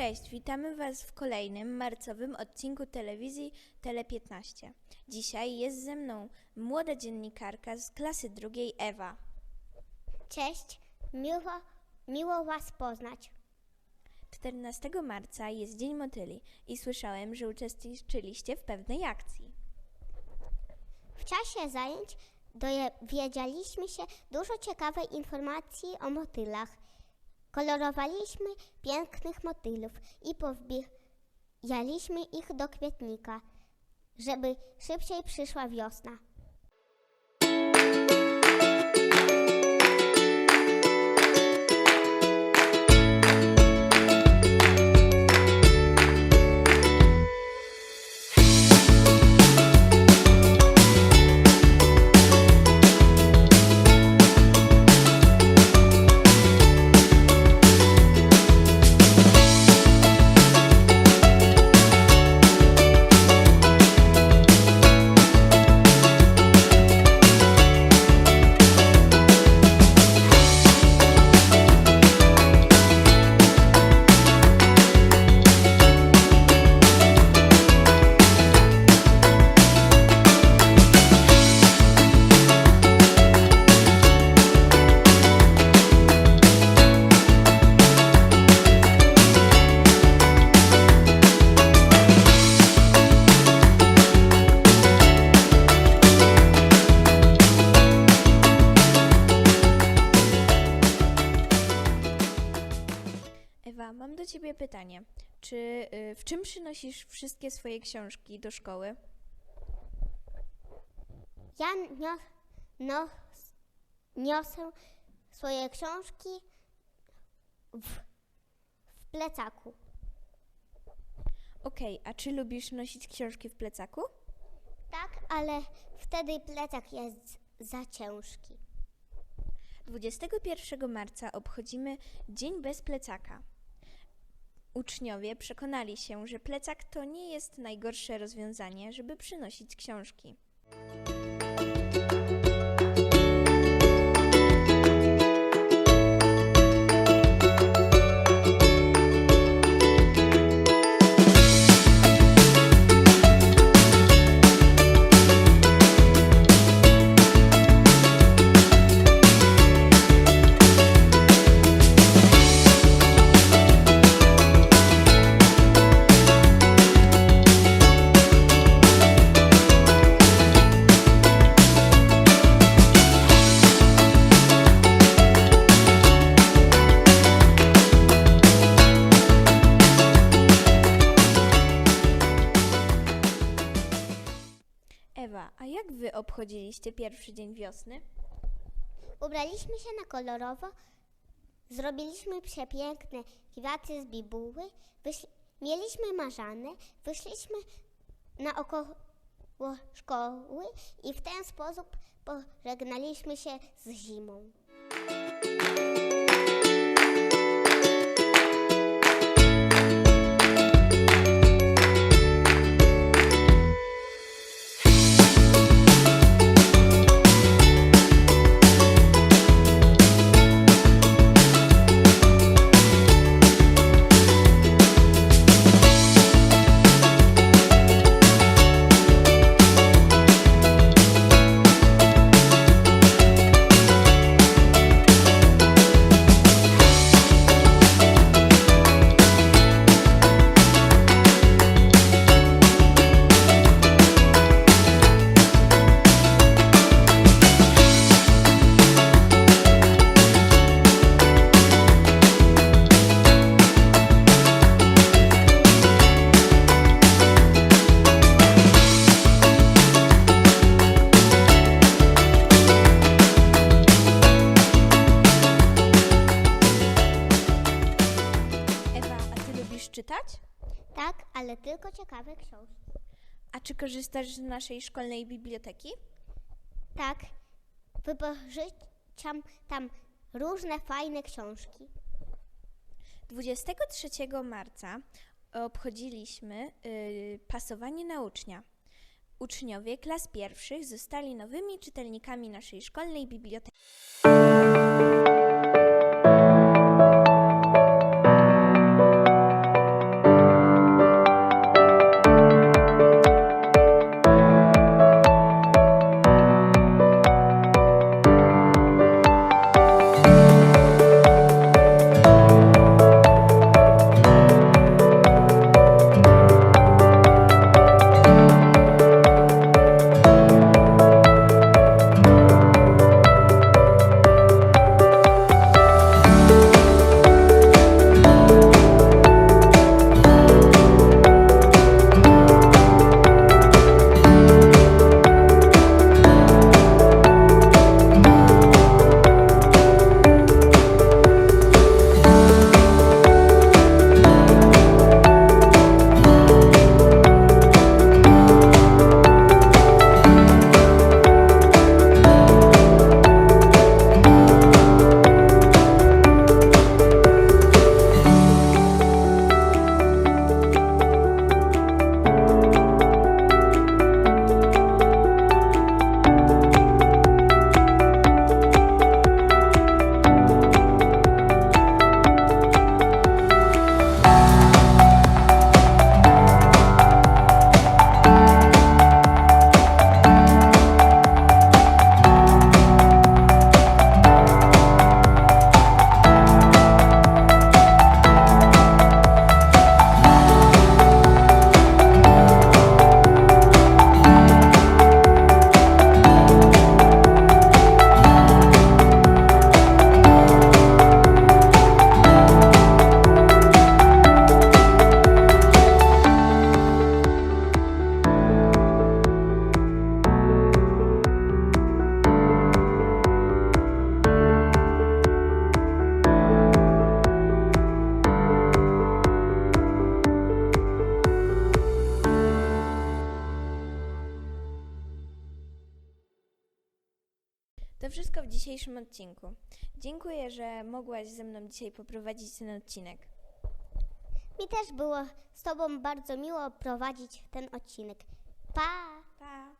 Cześć, witamy Was w kolejnym marcowym odcinku telewizji Tele15. Dzisiaj jest ze mną młoda dziennikarka z klasy drugiej Ewa. Cześć, miło, miło Was poznać. 14 marca jest Dzień Motyli i słyszałem, że uczestniczyliście w pewnej akcji. W czasie zajęć dowiedzieliśmy się dużo ciekawej informacji o motylach. Kolorowaliśmy pięknych motylów i powbijaliśmy ich do kwietnika, żeby szybciej przyszła wiosna. Ciebie pytanie. Czy y, w czym przynosisz wszystkie swoje książki do szkoły? Ja nio, no, niosę swoje książki w, w plecaku. Okej, a czy lubisz nosić książki w plecaku? Tak, ale wtedy plecak jest za ciężki. 21 marca obchodzimy Dzień bez plecaka. Uczniowie przekonali się, że plecak to nie jest najgorsze rozwiązanie, żeby przynosić książki. Jak wy obchodziliście pierwszy dzień wiosny? Ubraliśmy się na kolorowo, zrobiliśmy przepiękne kwiaty z bibuły, mieliśmy marzanę, wyszliśmy naokoło szkoły i w ten sposób pożegnaliśmy się z zimą. Ale tylko ciekawe książki. A czy korzystasz z naszej szkolnej biblioteki? Tak, wypożyczam tam różne fajne książki. 23 marca obchodziliśmy y, pasowanie na ucznia. Uczniowie klas pierwszych zostali nowymi czytelnikami naszej szkolnej biblioteki. To wszystko w dzisiejszym odcinku. Dziękuję, że mogłaś ze mną dzisiaj poprowadzić ten odcinek. Mi też było z Tobą bardzo miło prowadzić ten odcinek. Pa! Pa!